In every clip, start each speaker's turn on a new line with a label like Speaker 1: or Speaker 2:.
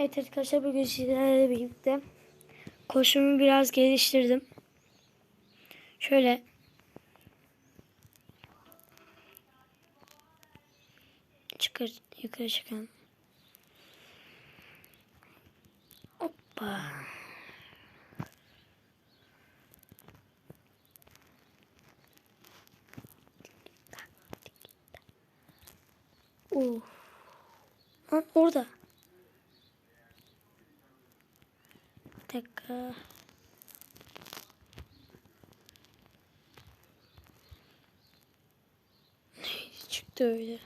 Speaker 1: Evet arkadaşlar bugün sizlerle birlikte koşumu biraz geliştirdim. Şöyle çıkar yukarı çıkan. Hoppa. Uh. Lan orada. Dakika. Neydi çıktı öyle.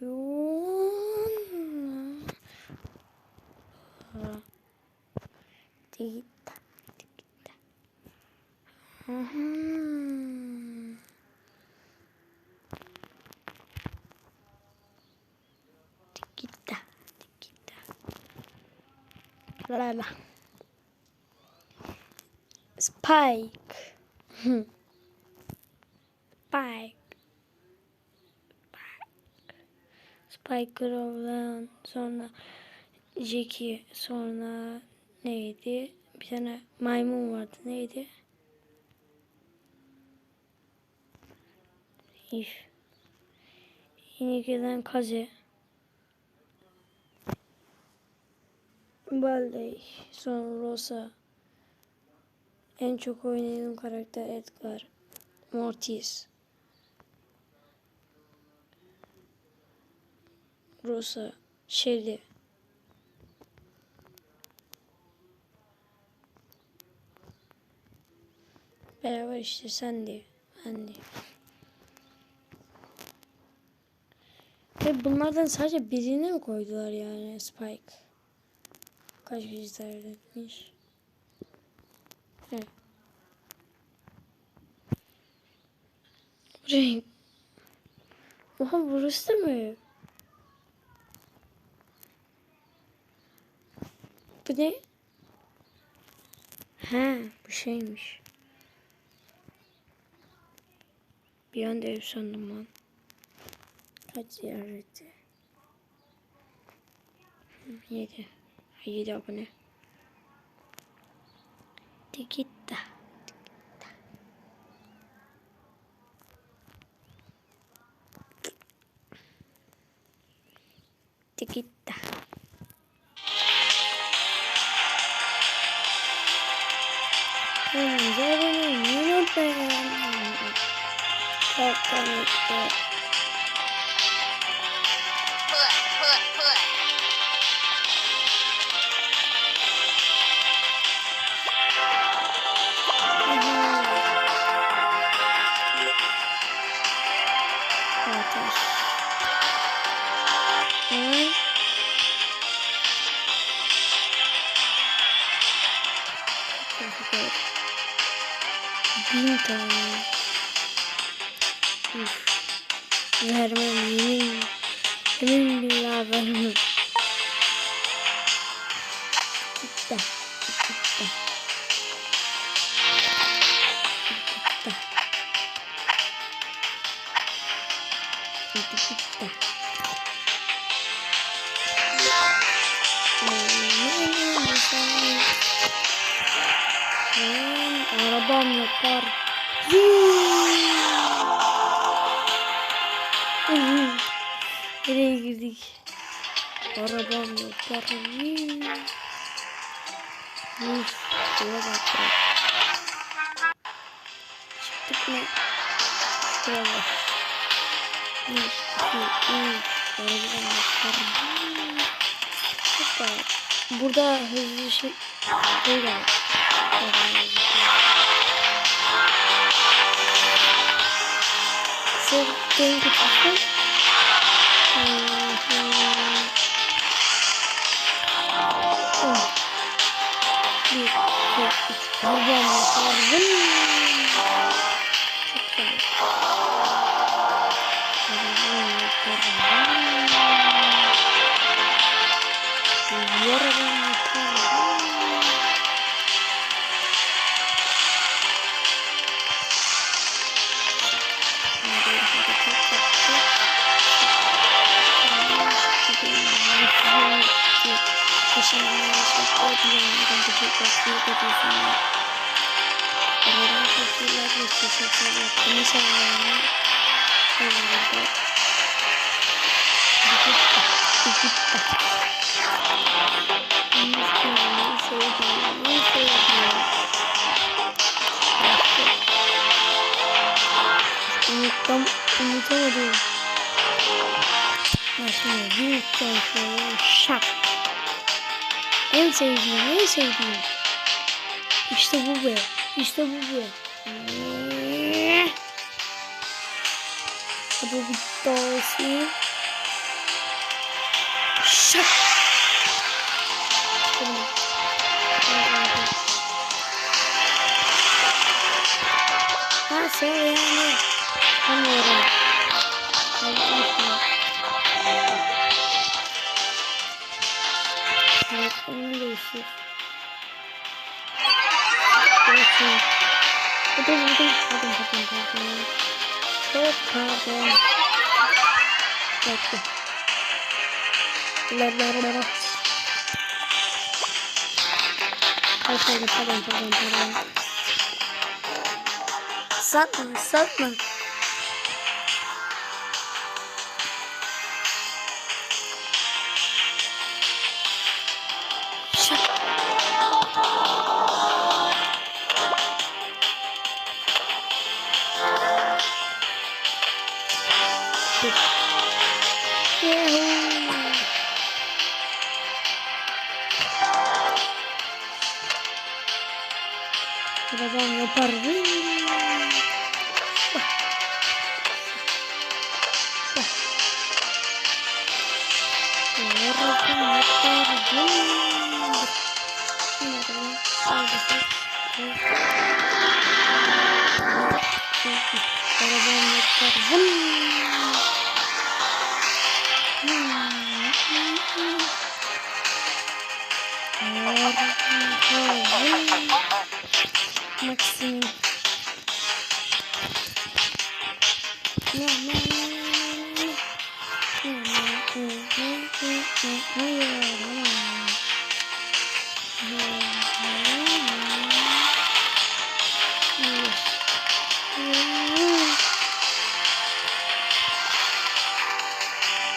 Speaker 1: Yoğun. Ha. La la. Spike. Hmm. Spike. Spike Growlan sonra Jackie sonra neydi? Bir tane maymun vardı neydi? If. Yine gelen Kaze. Baley, sonra Rosa. En çok oynadığım karakter Edgar. Mortis. Rosa. Shelly. Beraber işte. Ben de. Ve bunlardan sadece birini mi koydular yani Spike? Kaç kişi tercih etmiş? Evet. Buraya... Oha burası da mı? Bu ne? Ha, bu şeymiş. Bir anda ev sandım lan. Kaç ziyareti? Hı, Yedi. Ha, Yedi abone. Tikitta. Tikitta. Tikitta. Kanalımıza abone olmayı unutmayın. Çok komikti.
Speaker 2: put,
Speaker 1: Bin tane. Üf. Vermem yemin. Yemin billah vermem. Gitti. Gitti. Gitti. Gitti gitti. Arabam yapar. Nereye girdik? Arabam yapar. Uf, şuraya bak. Çıktık mı? Şuraya bak. Bir, iki, üç. Arabadan yaparım. Hoppa. Burada hızlı şey... Şey var. Sırf game tutmuştum. Bir, iki, üç. Arabadan yaparım. Fakirler ve çiçekler yaptığını sanıyorum. Şöyle Unuttum, unutamadım. Ha şimdi bir uçtan şöyle şak. En sevdiğim, en sevdiğim. Bu bir tanesi. Şak. Ha sen yani. Anlıyorum. Evet, onu değiştir. Bakın. Bakın, bakın, bakın, bakın, bakın. Çok pardon. Bekle. La la la la. Ay pardon, pardon, pardon, pardon. Satma, satma. Birazdan yaparım.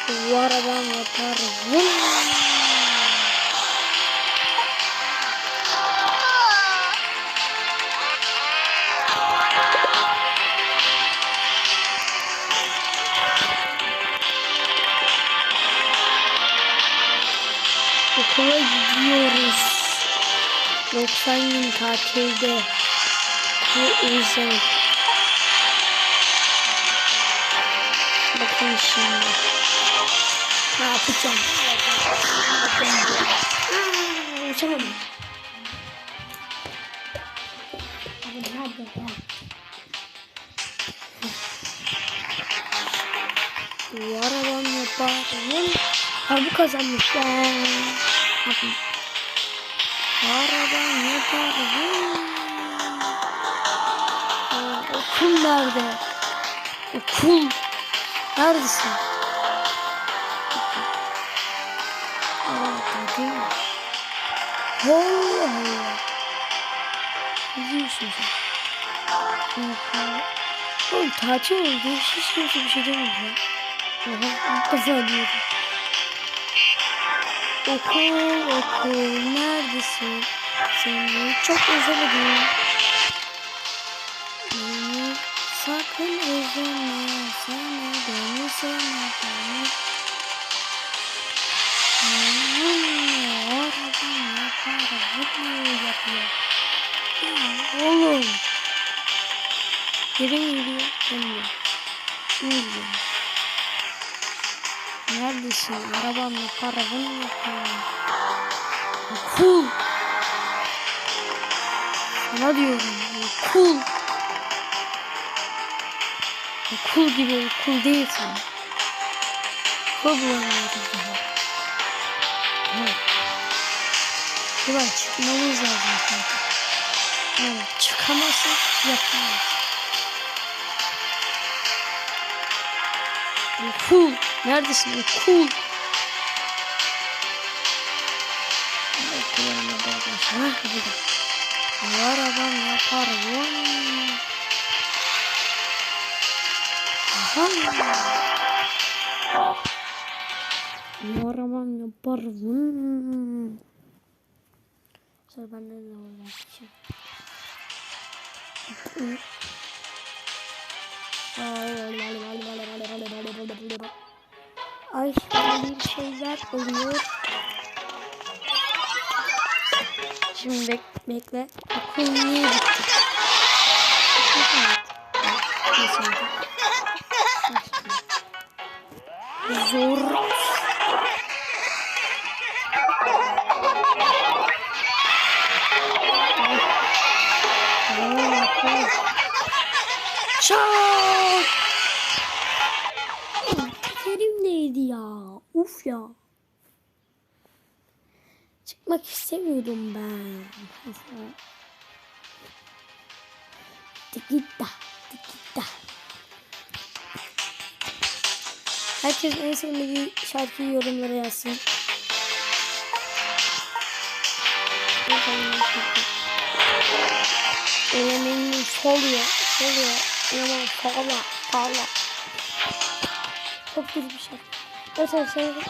Speaker 1: Bu araban yaparım. Okula gidiyoruz. 90 gün tatilde. Bu yüzden. Bakın şimdi. Ne yapacağım? Aa, uçamadım. Bu arabam yaparım. Ha bu kazanmış. Bakın. Arabam yaparım. Okul nerede? Okul. Neredesin? Allah Allah. Ne diyorsun sen? Oğlum tatil oldu. Hiç kimse bir şey demedi ya. Oha ilk defa diyorum. Okul okul neredesin? Seni çok özledim. Beni sakın üzülme. Sana beni sevme beni. Yapar. Bunu yapıyor. Ya, Oğlum. Mi gidiyor? Dönüyor. Şimdi gidiyor. Neredesin? Arabamla paravanı yapıyorum. Okul. Sana diyorum. Okul. Okul gibi okul değilsin. Okul bulamıyoruz daha. Evet. Buradan çıkmamız lazım çünkü. Yani çıkamazsak yapamayız. Okul. Neredesin? Okul. Hah oldu. Bu arabam yapar. Vay. Aha. Bu arabam yapar. Vın. Sonra ben de ne olacak için. Ay bir şeyler oluyor. Şimdi bek bekle. Okul niye oldu? Zor. Çak! Terimdeydi ya. Uf ya. Çıkmak istemiyordum ben. Tikita. Tikita. Herkes en sevdiği şarkıyı yorumlara yazsın. Elemenin soluyor. Soluyor. Elemenin sağla. Sağla. Çok güzel bir şarkı. Evet arkadaşlar.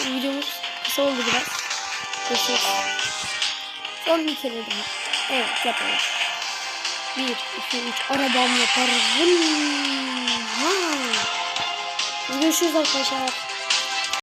Speaker 1: Videomuz kısa oldu biraz. Görüşürüz. Son bir kere daha. Evet yapalım. Bir, iki, üç. Arabam yapar. Vın. Ha. Görüşürüz arkadaşlar.